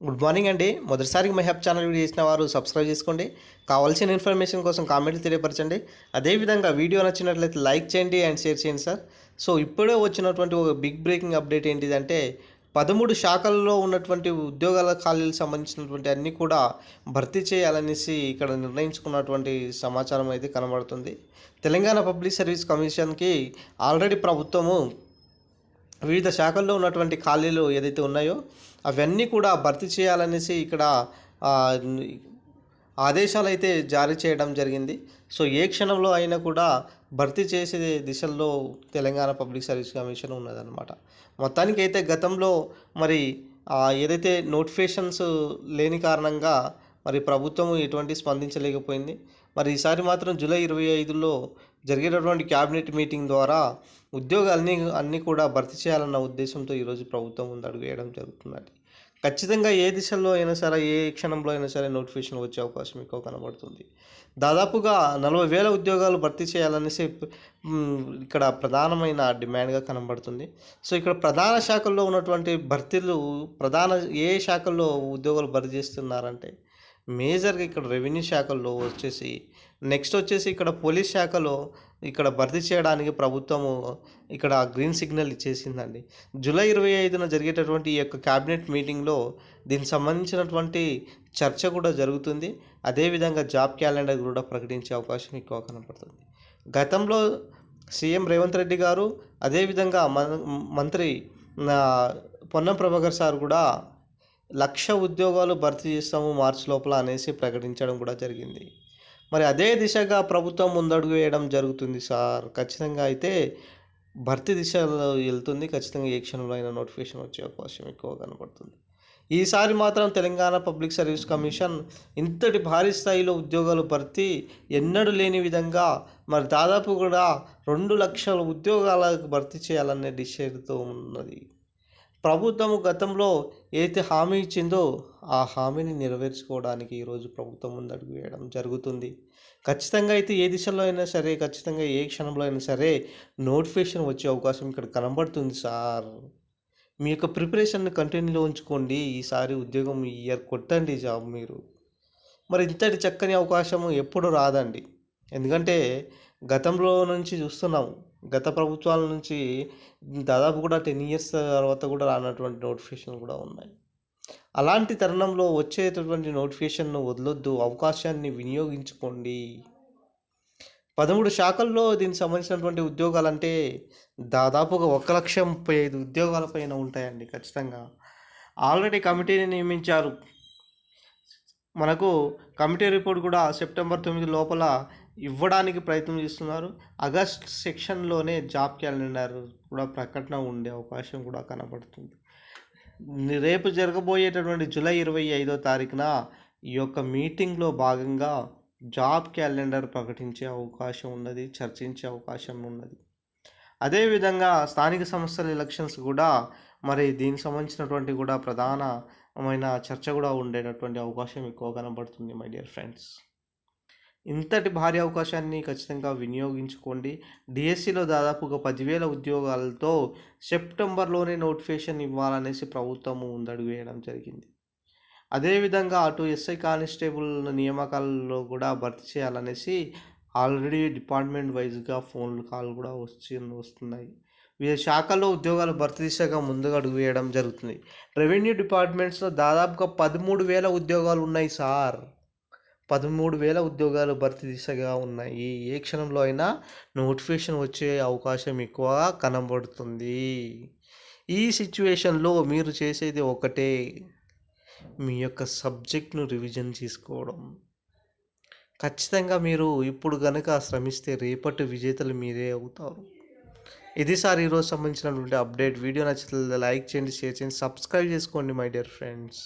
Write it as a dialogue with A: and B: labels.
A: Good morning అండి. మొదటిసారి my హెప్ channel video చేసిన వారు సబ్స్క్రైబ్ చేసుకోండి. కావాల్సిన ఇన్ఫర్మేషన్ కోసం కామెంట్లు తెలియపరచండి. అదేవిధంగా వీడియో నచ్చినట్లయితే లైక్ చేయండి అండ్ షేర్ చేయండి సార్. సో ఇప్పుడే వచ్చినటువంటి ఒక బిగ్ బ్రేకింగ్ అప్డేట్ ఏంటిదంటే పదమూడు శాఖల్లో ఉన్నటువంటి ఉద్యోగాల ఖాళీలకు సంబంధించినటువంటి అన్నీ కూడా భర్తీ చేయాలనేసి ఇక్కడ నిర్ణయించుకున్నటువంటి సమాచారం అయితే కనబడుతుంది. తెలంగాణ పబ్లిక్ సర్వీస్ కమిషన్కి ఆల్రెడీ ప్రభుత్వము వివిధ శాఖల్లో ఉన్నటువంటి ఖాళీలు ఏదైతే ఉన్నాయో అవన్నీ కూడా భర్తీ చేయాలనేసి ఇక్కడ ఆదేశాలు అయితే జారీ చేయడం జరిగింది. సో ఏ క్షణంలో అయినా కూడా భర్తీ చేసే దిశల్లో తెలంగాణ పబ్లిక్ సర్వీస్ కమిషన్ ఉన్నదన్నమాట. మొత్తానికి అయితే గతంలో మరి ఏదైతే నోటిఫికేషన్స్ లేని కారణంగా మరి ప్రభుత్వం ఎటువంటి స్పందించలేకపోయింది. మరి ఈసారి మాత్రం జూలై ఇరవై ఐదులో జరిగేటటువంటి క్యాబినెట్ మీటింగ్ ద్వారా ఉద్యోగాలని అన్నీ కూడా భర్తీ చేయాలన్న ఉద్దేశంతో ఈరోజు ప్రభుత్వం ముందు అడుగు వేయడం జరుగుతున్నది. ఖచ్చితంగా ఏ దిశలో అయినా సరే ఏ క్షణంలో అయినా సరే నోటిఫికేషన్ వచ్చే అవకాశం ఎక్కువ కనబడుతుంది. దాదాపుగా నలభై వేల ఉద్యోగాలు భర్తీ చేయాలనేసి ఇక్కడ ప్రధానమైన డిమాండ్గా కనబడుతుంది. సో ఇక్కడ ప్రధాన శాఖల్లో ఉన్నటువంటి భర్తీలు ప్రధాన ఏ శాఖల్లో ఉద్యోగాలు భర్తీ చేస్తున్నారంటే మేజర్గా ఇక్కడ రెవెన్యూ శాఖల్లో వచ్చేసి నెక్స్ట్ వచ్చేసి ఇక్కడ పోలీస్ శాఖలో ఇక్కడ భర్తీ చేయడానికి ప్రభుత్వము ఇక్కడ గ్రీన్ సిగ్నల్ ఇచ్చేసిందండి. జూలై ఇరవై ఐదున జరిగేటటువంటి ఈ యొక్క క్యాబినెట్ మీటింగ్లో దీనికి సంబంధించినటువంటి చర్చ కూడా జరుగుతుంది. అదేవిధంగా జాబ్ క్యాలెండర్ కూడా ప్రకటించే అవకాశం ఎక్కువ కనపడుతుంది. గతంలో సీఎం రేవంత్ రెడ్డి గారు అదేవిధంగా మన మంత్రి పొన్నం ప్రభాకర్ సార్ కూడా లక్ష ఉద్యోగాలు భర్తీ చేస్తాము మార్చి లోపల అనేసి ప్రకటించడం కూడా జరిగింది. మరి అదే దిశగా ప్రభుత్వం ముందడుగు వేయడం జరుగుతుంది సార్. ఖచ్చితంగా అయితే భర్తీ దిశలో వెళ్తుంది. ఖచ్చితంగా ఏ క్షణంలో అయినా నోటిఫికేషన్ వచ్చే అవకాశం ఎక్కువ కనపడుతుంది ఈసారి మాత్రం తెలంగాణ పబ్లిక్ సర్వీస్ కమిషన్ ఇంతటి భారీ స్థాయిలో ఉద్యోగాలు భర్తీ ఎన్నడూ లేని విధంగా మరి దాదాపు కూడా రెండు లక్షల ఉద్యోగాలకు భర్తీ చేయాలనే డిసైడ్తో ఉన్నది. ప్రభుత్వం గతంలో ఏదైతే హామీ ఇచ్చిందో ఆ హామీని నెరవేర్చుకోవడానికి ఈరోజు ప్రభుత్వం ముందడుగు వేయడం జరుగుతుంది. ఖచ్చితంగా అయితే ఏ దిశలో అయినా సరే ఖచ్చితంగా ఏ క్షణంలో అయినా సరే నోటిఫికేషన్ వచ్చే అవకాశం ఇక్కడ కనబడుతుంది సార్. మీ యొక్క ప్రిపరేషన్ని కంటిన్యూలో ఉంచుకోండి. ఈసారి ఉద్యోగం ఈ ఇయర్ కొట్టండి జాబ్ మీరు. మరి ఇంతటి చక్కని అవకాశం ఎప్పుడు రాదండి. ఎందుకంటే గతంలో నుంచి చూస్తున్నాము. గత ప్రభుత్వాల నుంచి దాదాపు కూడా టెన్ ఇయర్స్ తర్వాత కూడా రానటువంటి నోటిఫికేషన్లు కూడా ఉన్నాయి. అలాంటి తరుణంలో వచ్చేటటువంటి నోటిఫికేషన్ను వదలొద్దు అవకాశాన్ని వినియోగించుకోండి. పదమూడు శాఖల్లో దీనికి సంబంధించినటువంటి ఉద్యోగాలు అంటే దాదాపుగా ఒక లక్ష ముప్పై ఐదు ఉద్యోగాల పైన ఉంటాయండి ఖచ్చితంగా. ఆల్రెడీ కమిటీని నియమించారు. మనకు కమిటీ రిపోర్ట్ కూడా సెప్టెంబర్ తొమ్మిది లోపల ఇవ్వడానికి ప్రయత్నం చేస్తున్నారు. ఆగస్ట్ సెక్షన్లోనే జాబ్ క్యాలెండర్ కూడా ప్రకటన ఉండే అవకాశం కూడా కనబడుతుంది. రేపు జరగబోయేటటువంటి జూలై ఇరవై ఐదో తారీఖున ఈ యొక్క మీటింగ్లో భాగంగా జాబ్ క్యాలెండర్ ప్రకటించే అవకాశం ఉన్నది చర్చించే అవకాశం ఉన్నది. అదేవిధంగా స్థానిక సంస్థల ఎలక్షన్స్ కూడా మరి దీనికి సంబంధించినటువంటి కూడా ప్రధానమైన చర్చ కూడా ఉండేటటువంటి అవకాశం ఎక్కువ కనబడుతుంది మై డియర్ ఫ్రెండ్స్. ఇంతటి భారీ అవకాశాన్ని ఖచ్చితంగా వినియోగించుకోండి. డిఎస్సిలో దాదాపుగా పదివేల ఉద్యోగాలతో సెప్టెంబర్లోనే నోటిఫికేషన్ ఇవ్వాలనేసి ప్రభుత్వము ముందడుగు వేయడం జరిగింది. అదేవిధంగా అటు ఎస్ఐ కానిస్టేబుల్ నియామకాలలో కూడా భర్తీ చేయాలనేసి ఆల్రెడీ డిపార్ట్మెంట్ వైజ్గా ఫోన్ కాల్ కూడా వచ్చి వస్తున్నాయి. వివిధ శాఖల్లో ఉద్యోగాలు భర్తీ దిశగా ముందుగా అడుగు వేయడం జరుగుతుంది. రెవెన్యూ డిపార్ట్మెంట్స్లో దాదాపుగా పదమూడు వేల ఉద్యోగాలు ఉన్నాయి సార్. పదమూడు వేల ఉద్యోగాలు భర్తీ దిశగా ఉన్నాయి. ఏ క్షణంలో అయినా నోటిఫికేషన్ వచ్చే అవకాశం ఎక్కువ కనబడుతుంది. ఈ సిచ్యువేషన్లో మీరు చేసేది ఒకటే మీ యొక్క సబ్జెక్ట్ను రివిజన్ చేసుకోవడం. ఖచ్చితంగా మీరు ఇప్పుడు కనుక శ్రమిస్తే రేపటి విజేతలు మీరే అవుతారు. ఇది సార్ ఈరోజు సంబంధించినటువంటి అప్డేట్. వీడియో నచ్చితే లైక్ చేయండి షేర్ చేయండి సబ్స్క్రైబ్ చేసుకోండి మై డియర్ ఫ్రెండ్స్.